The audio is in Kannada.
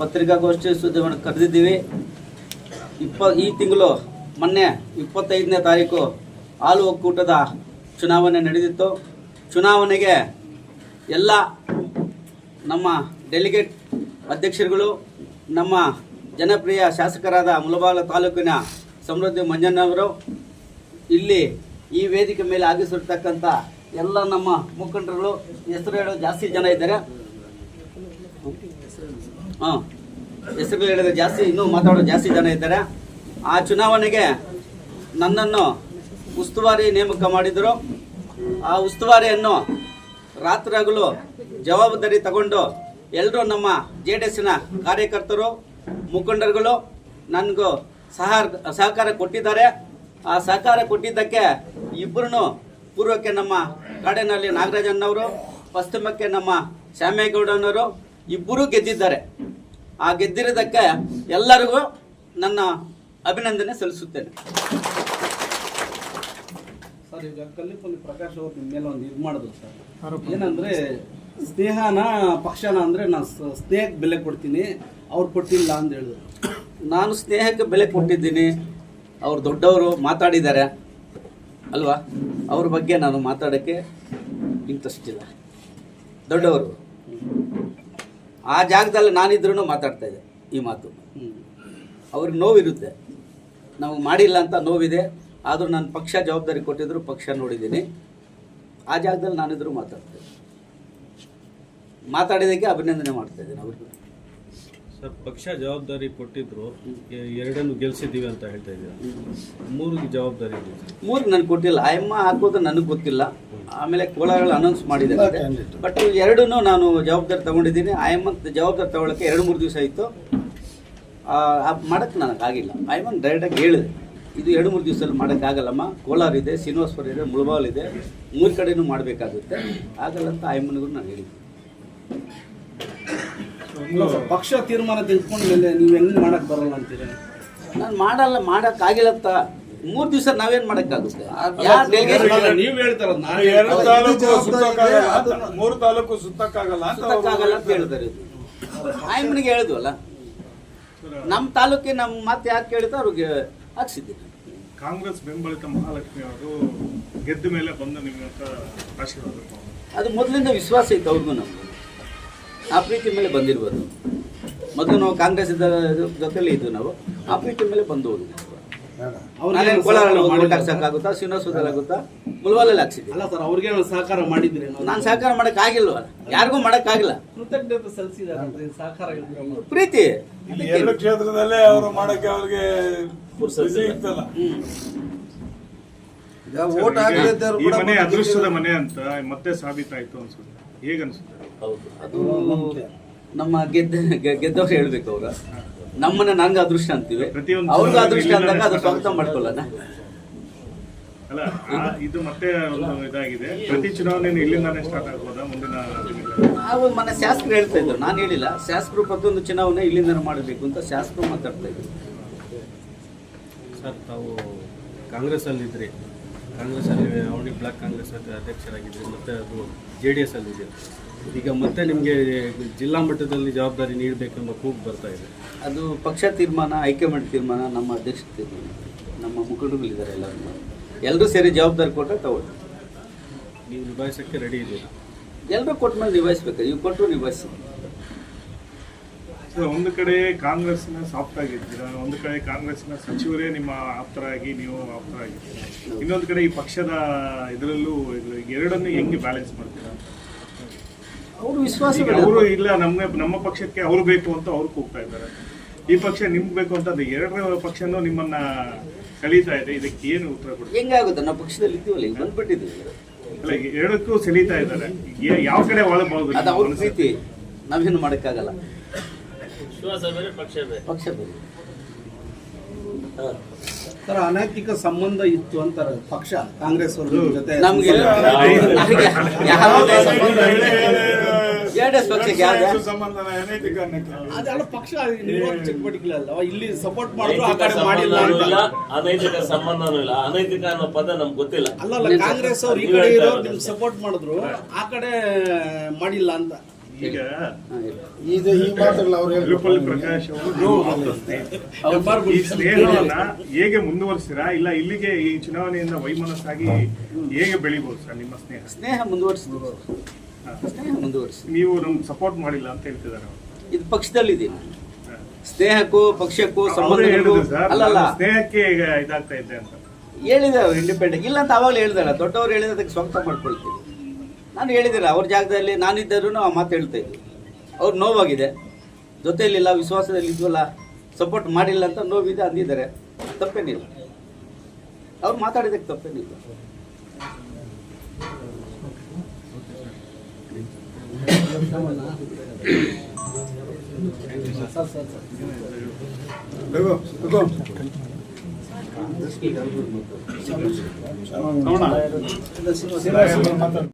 ಪತ್ರಿಕಾಗೋಷ್ಠಿ ಸುದ್ದಿಗಳನ್ನು ಕರೆದಿದ್ದೀವಿ. ಇಪ್ಪ, ಈ ತಿಂಗಳು ಮೊನ್ನೆ ಇಪ್ಪತ್ತೈದನೇ ತಾರೀಕು ಹಾಲು ಒಕ್ಕೂಟದ ಚುನಾವಣೆ ನಡೆದಿತ್ತು. ಚುನಾವಣೆಗೆ ಎಲ್ಲ ನಮ್ಮ ಡೆಲಿಗೇಟ್ ಅಧ್ಯಕ್ಷರುಗಳು, ನಮ್ಮ ಜನಪ್ರಿಯ ಶಾಸಕರಾದ ಮುಲಬಾಗ ತಾಲೂಕಿನ ಸಮೃದ್ಧಿ ಮಂಜಣ್ಣವರು ಇಲ್ಲಿ ಈ ವೇದಿಕೆ ಮೇಲೆ ಆಗಿಸಿರ್ತಕ್ಕಂಥ ಎಲ್ಲ ನಮ್ಮ ಮುಖಂಡರುಗಳು, ಹೆಸರು ಹೇಳೋ ಜಾಸ್ತಿ ಜನ ಇದ್ದಾರೆ. ಹಾಂ. ಹೆಸರು ಹೇಳಿದ್ರೆ ಜಾಸ್ತಿ, ಇನ್ನೂ ಮಾತಾಡೋ ಜಾಸ್ತಿ ಜನ ಇದ್ದಾರೆ. ಆ ಚುನಾವಣೆಗೆ ನನ್ನನ್ನು ಉಸ್ತುವಾರಿ ನೇಮಕ ಮಾಡಿದರು. ಆ ಉಸ್ತುವಾರಿಯನ್ನು ರಾತ್ರಿ ಹಗಲು ಜವಾಬ್ದಾರಿ ತಗೊಂಡು ಎಲ್ಲರೂ ನಮ್ಮ ಜೆ ಡಿ ಎಸ್ಸಿನ ಕಾರ್ಯಕರ್ತರು, ಮುಖಂಡರುಗಳು ನನಗೂ ಸಹ, ಸಹಕಾರ ಕೊಟ್ಟಿದ್ದಾರೆ. ಆ ಸಹಕಾರ ಕೊಟ್ಟಿದ್ದಕ್ಕೆ ಇಬ್ಬರೂ ಪೂರ್ವಕ್ಕೆ ನಮ್ಮ ಕಾಡಿನಲ್ಲಿ ನಾಗರಾಜನ್ನವರು ಪಶ್ಚಿಮಕ್ಕೆ ನಮ್ಮ ಶ್ಯಾಮೇಗೌಡನವರು ಇಬ್ಬರೂ ಗೆದ್ದಿದ್ದಾರೆ. ಆ ಗೆದ್ದಿರೋದಕ್ಕೆ ಎಲ್ಲರಿಗೂ ನನ್ನ ಅಭಿನಂದನೆ ಸಲ್ಲಿಸುತ್ತೇನೆ. ಸರ್ ಈಗ ಕಲ್ಲಿಪಲ್ಲಿ ಪ್ರಕಾಶ್ ಅವರು ನಿಮ್ಮ ಮೇಲೆ ಒಂದು ಇದು ಮಾಡಿದ್ರು ಸರ್. ಏನಂದ್ರೆ ಸ್ನೇಹನ ಪಕ್ಷನ ಅಂದ್ರೆ ನಾನು ಸ್ನೇಹಕ್ಕೆ ಬೆಲೆ ಕೊಡ್ತೀನಿ ಅವ್ರು ಕೊಟ್ಟಿಲ್ಲ ಅಂತ ಹೇಳಿದ್ರು. ನಾನು ಸ್ನೇಹಕ್ಕೆ ಬೆಲೆ ಕೊಟ್ಟಿದ್ದೀನಿ ಅವ್ರು ದೊಡ್ಡವರು ಮಾತಾಡಿದ್ದಾರೆ. ಅಲ್ವಾ? ಅವ್ರ ಬಗ್ಗೆ ನಾನು ಮಾತಾಡೋಕ್ಕೆ ಇಂಟ್ರೆಸ್ಟ್ ಇಲ್ಲ. ದೊಡ್ಡವರು. ಆ ಜಾಗದಲ್ಲಿ ನಾನಿದ್ರೂ ಮಾತಾಡ್ತಾ ಇದ್ದೆ ಈ ಮಾತು. ಅವ್ರಿಗೆ ನೋವಿರುತ್ತೆ. ನಾವು ಮಾಡಿಲ್ಲ ಅಂತ ನೋವಿದೆ. ಆದರೂ ನಾನು ಪಕ್ಷ ಜವಾಬ್ದಾರಿ ಕೊಟ್ಟಿದ್ರು ಪಕ್ಷ ನೋಡಿದ್ದೀನಿ. ಆ ಜಾಗದಲ್ಲಿ ನಾನಿದ್ರೂ ಮಾತಾಡ್ತೇನೆ ಮಾತಾಡಿದಕ್ಕೆ ಮಾತಾಡಿದ್ದಕ್ಕೆ ಅಭಿನಂದನೆ ಮಾಡ್ತಾ ಇದ್ದೀನಿ ಅವ್ರಿಗೂ. ಸರ್ ಪಕ್ಷ ಜವಾಬ್ದಾರಿ ಕೊಟ್ಟಿದ್ರು ಎರಡನ್ನು ಗೆಲ್ಸಿದ್ದೀವಿ ಅಂತ ಹೇಳ್ತಾ ಇದ್ದೀರಾ? ಮೂರಿಗೆ ಜವಾಬ್ದಾರಿ ಇದೆ. ಮೂರು ನನಗೆ ಕೊಟ್ಟಿಲ್ಲ ಆಯಮ್ಮ ಹಾಕೋದು ನನಗೆ ಗೊತ್ತಿಲ್ಲ. ಆಮೇಲೆ ಕೋಲಾರಲ್ಲಿ ಅನೌನ್ಸ್ ಮಾಡಿದ್ದಾರೆ. ಬಟ್ ಎರಡೂ ನಾನು ಜವಾಬ್ದಾರಿ ತಗೊಂಡಿದ್ದೀನಿ. ಆಯಮ್ಮ ಜವಾಬ್ದಾರಿ ತಗೊಳ್ಳೋಕ್ಕೆ ಎರಡು ಮೂರು ದಿವಸ ಆಯಿತು. ಮಾಡೋಕ್ಕೆ ನನಗೆ ಆಗಿಲ್ಲ. ಆಯಮ್ಮನ ಡೈರೆಕ್ಟಾಗಿ ಹೇಳಿದೆ. ಇದು ಎರಡು ಮೂರು ದಿವಸದಲ್ಲಿ ಮಾಡೋಕ್ಕಾಗಲ್ಲಮ್ಮ ಕೋಲಾರ ಇದೆ ಶ್ರೀನಿವಾಸ್ಪುರ ಇದೆ ಮುಳಬಾಲ್ ಇದೆ ಮೂರು ಕಡೆಯೂ ಮಾಡಬೇಕಾಗುತ್ತೆ. ಆಗಲ್ಲ ಅಂತ ಆಯಮ್ಮನಿಗೂ ನಾನು ಹೇಳಿದ್ದೆ ಪಕ್ಷ ತೀರ್ಮಾನ ತೆಗೆದುಕೊಂಡ್ಮೇಲೆ ನೀವು ಹೆಂಗ್ ಮಾಡಕ್ ಬರಲ್ಲ ಅಂತೀರ? ನಾನು ಮಾಡಲ್ಲ ಮಾಡೋಕ್ಕಾಗಿಲ್ಲ ಅಂತ ಮೂರು ದಿವಸ ನಾವೇನ್ ಮಾಡಕ್ಕಾಗುತ್ತೆ? ನೀವು ಹೇಳ್ತಾರದ್ ನಾನು ಎರಡು ಹೇಳ್ತಾ ತಾಲೂಕು ಸುತ್ತಕ್ಕಾಗಲ್ಲ ಮೂರು ತಾಲೂಕು ಸುತ್ತಕ್ಕಾಗಲ್ಲ ಅಂತ ಸುತ್ತಕ್ಕಾಗಲ್ಲ ಹೇಳ್ತಾರೆ. ಹೇಳಿದ್ವಲ್ಲ? ನಮ್ಮ ತಾಲೂಕಿಗೆ ನಮ್ಮ ಮತ್ತೆ ಯಾಕೆ ಕೇಳಿದ್ರು ಅವ್ರಿಗೆ ಹಾಕ್ಸಿದ್ದೀನಿ ಕಾಂಗ್ರೆಸ್ ಬೆಂಬಲಿತ ಮಹಾಲಕ್ಷ್ಮಿ ಅವರು ಗೆದ್ದ ಮೇಲೆ ಬಂದು ನಿಮ್ಗೆ ಆಶೀರ್ವಾದ ಅದು ಮೊದಲಿಂದ ವಿಶ್ವಾಸ ಇತ್ತು ಅವ್ರಿಗೂ ನಮಗೂ. ಆ ಪ್ರೀತಿ ಮೇಲೆ ಬಂದಿರ್ಬೋದು ಮೊದಲು ನಾವು ಕಾಂಗ್ರೆಸ್ ಜೊತೆಲಿ ಇದ್ದು ನಾವು ಆ ಪ್ರೀತಿ ಮೇಲೆ ಬಂದು ಹೋಗಿದ್ವಿ ಅವ್ರಿಗೆ ನಾನೇನು ಕೋಲಾರಲ್ಲಿ ಹೋಗಿ ಶ್ರೀನಿವಾಸದಲ್ಲಿ ಆಗುತ್ತಾ? ಮುಲ್ವಾಲಲ್ಲಿ ಹಾಕ್ಸಿದ್ದೀನಿ ಅಲ್ಲ ಸರ್ ಅವ್ರಿಗೆ ಸಹಕಾರ ಮಾಡಿದ್ರಿ ನಾನು ಸಹಕಾರ ಮಾಡೋಕ್ಕಾಗಿಲ್ವಲ್ಲ ಯಾರಿಗೂ ಮಾಡೋಕ್ಕಾಗಿಲ್ಲ. ಕೃತಜ್ಞತೆ ಸಲ್ಲಿಸಿದಾರೆ ಸಹಕಾರ. ಪ್ರೀತಿ. ಇಲ್ಲಿ ಎರಡು ಕ್ಷೇತ್ರದಲ್ಲೇ ಅವರು ಮಾಡಕ್ಕೆ ಅವ್ರಿಗೆ ಇತ್ತಲ್ಲ. ಈ ಮನೆ ಅದೃಷ್ಟದ ಮನೆ ಅಂತ ಮತ್ತೆ ಸಾಬೀತಾಯ್ತು ಅನ್ಸುತ್ತೆ. ಹೇಗ ಅನ್ಸುತ್ತೆ ಅದು ನಮ್ಮ ಗೆದ್ದ ಗೆದ್ದವ್ರು ಹೇಳ್ಬೇಕು ಅವಾಗ ನಮ್ಮನ್ನ ನಂಗ ಅದೃಷ್ಟ ಅಂತೀವಿ. ಪ್ರತಿಯೊಂದು ಅವ್ರಿಗೂ ಅದೃಷ್ಟ ಅಂದಾಗ ಅದು ಸ್ವಾಗತ ಮಾಡ್ಕೊಳ್ಳೋಣ. ಅಲ್ಲ ಇದು ಮತ್ತೆ ಒಂದು ಇದಾಗಿದೆ. ಪ್ರತಿ ಚುನಾವಣೆ ಇಲ್ಲಿಂದಾನೇ ಸ್ಟಾರ್ಟ್ ಆಗ್ಬೋದಾ? ಮುಂದಿನ ಮನೆ ಶಾಸಕರು ಹೇಳ್ತಾ ಇದ್ರು. ನಾನು ಹೇಳಿಲ್ಲ. ಶಾಸಕರು ಪ್ರತಿಯೊಂದು ಚುನಾವಣೆ ಇಲ್ಲಿಂದ ಮಾಡಬೇಕು ಅಂತ ಶಾಸಕರು ಮಾತಾಡ್ತಾ ಇದ್ರು. ಸರ್ ತಾವು ಕಾಂಗ್ರೆಸ್ ಅಲ್ಲಿ ಅವಳಿ ಬ್ಲಾಕ್ ಕಾಂಗ್ರೆಸ್ ಅಧ್ಯಕ್ಷರಾಗಿದ್ರಿ. ಮತ್ತೆ ಅದು ಜೆ ಡಿ ಎಸ್ ಅಲ್ಲಿದೆ ಈಗ ಮತ್ತೆ ನಿಮಗೆ ಜಿಲ್ಲಾ ಮಟ್ಟದಲ್ಲಿ ಜವಾಬ್ದಾರಿ ನೀಡಬೇಕೆಂಬ ಕೂಗು ಬರ್ತಾ ಇದೆ. ಅದು ಪಕ್ಷ ತೀರ್ಮಾನ ಹೈಕಮಾಂಡ್ ತೀರ್ಮಾನ ನಮ್ಮ ಅಧ್ಯಕ್ಷ ತೀರ್ಮಾನ. ನಮ್ಮ ಮುಖಂಡರುಗಳಿದ್ದಾರೆ ಎಲ್ಲರೂ. ಎಲ್ಲರೂ ಸೇರಿ ಜವಾಬ್ದಾರಿ ಕೊಟ್ಟರೆ ತಗೊಳ್ಳಿ. ನೀವು ನಿಭಾಯಿಸೋಕ್ಕೆ ರೆಡಿ ಇದ್ದೀರಾ? ಎಲ್ಲರೂ ಕೊಟ್ಟ ಮೇಲೆ ನಿಭಾಯಿಸ್ಬೇಕು. ನೀವು ಕೊಟ್ಟರು ನಿಭಾಯಿಸಿ. ಸೊ ಒಂದು ಕಡೆ ಕಾಂಗ್ರೆಸ್ನ ಸಾಫ್ಟ್ ಆಗಿದ್ದೀರಾ? ಒಂದು ಕಡೆ ಕಾಂಗ್ರೆಸ್ನ ಸಚಿವರೇ ನಿಮ್ಮ ಆಪ್ತರಾಗಿ ನೀವು ಆಪ್ತರಾಗಿದ್ದೀರಾ ಇನ್ನೊಂದು ಕಡೆ ಈ ಪಕ್ಷದ ಇದರಲ್ಲೂ ಇದು ಎರಡನ್ನು ಹೆಂಗೆ ಬ್ಯಾಲೆನ್ಸ್ ಮಾಡ್ತೀರಾ? ಅವರು ವಿಶ್ವಾಸ ಅವರು ಇಲ್ಲ ನಮ್ಮ ನಮ್ಮ ಪಕ್ಷಕ್ಕೆ ಅವ್ರು ಬೇಕು ಅಂತ ಅವ್ರು ಕೂಗ್ತಾ ಇದ್ದಾರೆ. ಈ ಪಕ್ಷ ನಿಮ್ಗೆ ಬೇಕು ಅಂತ ಅದು ಎರಡರ ಪಕ್ಷನೂ ನಿಮ್ಮನ್ನ ಸೆಳೀತಾ ಇದೆ. ಇದಕ್ಕೆ ಏನು ಉತ್ತರ ಕೊಡಿ ಹೆಂಗಾಗುತ್ತೆ? ನಮ್ಮ ಪಕ್ಷದಲ್ಲಿ ಇದ್ದೀವಲ್ಲ ಈಗ ಬಂದ್ಬಿಟ್ಟಿದ್ದೀವಿ ಅಲ್ಲ ಈಗ ಎರಡಕ್ಕೂ ಸೆಳೀತಾ ಇದ್ದಾರೆ. ಯಾವ ಕಡೆ ಒಳಬಹುದು ಅದು ಅವ್ರ ಪ್ರೀತಿ. ನಾವೇನು ಮಾಡೋಕ್ಕಾಗಲ್ಲ. ಪಕ್ಷ ಬೇರೆ ಸರ್ ಅನೈತಿಕ ಸಂಬಂಧ ಇತ್ತು ಅಂತಾರೆ ಪಕ್ಷ ಕಾಂಗ್ರೆಸ್ ಅವ್ರ ಜೊತೆ. ನಮ್ಗೆ ಜೆಡಿಎಸ್ ಪಕ್ಷಕ್ಕೆ ಯಾರು ಸಂಬಂಧನ ಅದೆಲ್ಲ ಪಕ್ಷ ಚಟುವಟಿಕೆ ಇಲ್ಲಿ ಸಪೋರ್ಟ್ ಮಾಡಿದ್ರು ಆ ಅನೈತಿಕ ಕಡೆ ಮಾಡಿಲ್ಲ ಸಂಬಂಧನೂ ಇಲ್ಲ ಅನೈತಿಕ ಸಂಬಂಧನೂ ಇಲ್ಲ. ಅನೈತಿಕ ಅನ್ನೋ ಪದ ನಮ್ಗೆ ಗೊತ್ತಿಲ್ಲ. ಅಲ್ಲ ಅಲ್ಲ ಕಾಂಗ್ರೆಸ್ ಅವ್ರು ಈ ಕಡೆ ಇರೋರು ನಿಮ್ಗೆ ಸಪೋರ್ಟ್ ಮಾಡಿದ್ರು ಆ ಕಡೆ ಮಾಡಿಲ್ಲ ಅಂತ. ಈಗ ಇದು ಈ ಮಾತುಗಳು ಅವ್ರು ತಿರುಪಲ್ಲಿ ಪ್ರಕಾಶ್ ಅವರು ಆಪ್ತ ಸ್ನೇಹಿತರು. ಈ ಸ್ನೇಹವನ್ನ ಹೇಗೆ ಮುಂದುವರಿಸಿರಾ? ಇಲ್ಲ ಇಲ್ಲಿಗೆ ಈ ಚುನಾವಣೆಯಿಂದ ವೈಮನಸ್ಸಾಗಿ ಹೇಗೆ ಬೆಳಿಬಹುದು ಸರ್ ನಿಮ್ಮ ಸ್ನೇಹ? ಸ್ನೇಹ ಮುಂದುವರಿಸ್ತೀವಿ ಮುಂದುವರಿಸಿ. ನೀವು ನಮ್ಗೆ ಸಪೋರ್ಟ್ ಮಾಡಿಲ್ಲ ಅಂತ ಹೇಳ್ತಿದ್ದಾರೆ ಇದು ಇದು ಪಕ್ಷದಲ್ಲಿದ್ದೀನಿ ಸ್ನೇಹಕ್ಕೂ ಪಕ್ಷಕ್ಕೂ ಅವರೇ ಸಂಬಂಧಕ್ಕೂ ಹೇಳಿದ್ರು ಸರ್ ಅಲ್ಲಲ್ಲ ನಾನು ಸ್ನೇಹಕ್ಕೆ ಈಗ ಇದಾಗ್ತಾ ಇದ್ದೆ ಅಂತ. ಹೇಳಿದೆ ಅವ್ರು ಇಂಡಿಪೆಂಡೆಂಟ್ ಇಲ್ಲ ಅಂತ ಅವಾಗಲೇ ಹೇಳಿದಾರೆ ದೊಡ್ಡವ್ರು ಹೇಳಿದ್ರೆ ಅದಕ್ಕೆ ಸ್ವಂತ ಮಾಡ್ಕೊಳ್ತೀವಿ ನಾನು ಹೇಳಿದಿಲ್ಲ ಅವ್ರ ಜಾಗದಲ್ಲಿ ನಾನಿದ್ದರೂ ಆ ಮಾತು ಹೇಳ್ತಾ ಇದ್ವಿ ಅವ್ರು ನೋವಾಗಿದೆ. ಜೊತೆಯಲ್ಲಿಲ್ಲ ವಿಶ್ವಾಸದಲ್ಲಿ ಇದ್ವಲ್ಲ ಸಪೋರ್ಟ್ ಮಾಡಿಲ್ಲ ಅಂತ ನೋವಿದೆ ಅಂದಿದ್ದಾರೆ. ತಪ್ಪೇನಿಲ್ಲ. ಅವ್ರು ಮಾತಾಡಿದಕ್ಕೆ ತಪ್ಪೇನಿಲ್ಲ. ಮಾತಾಡ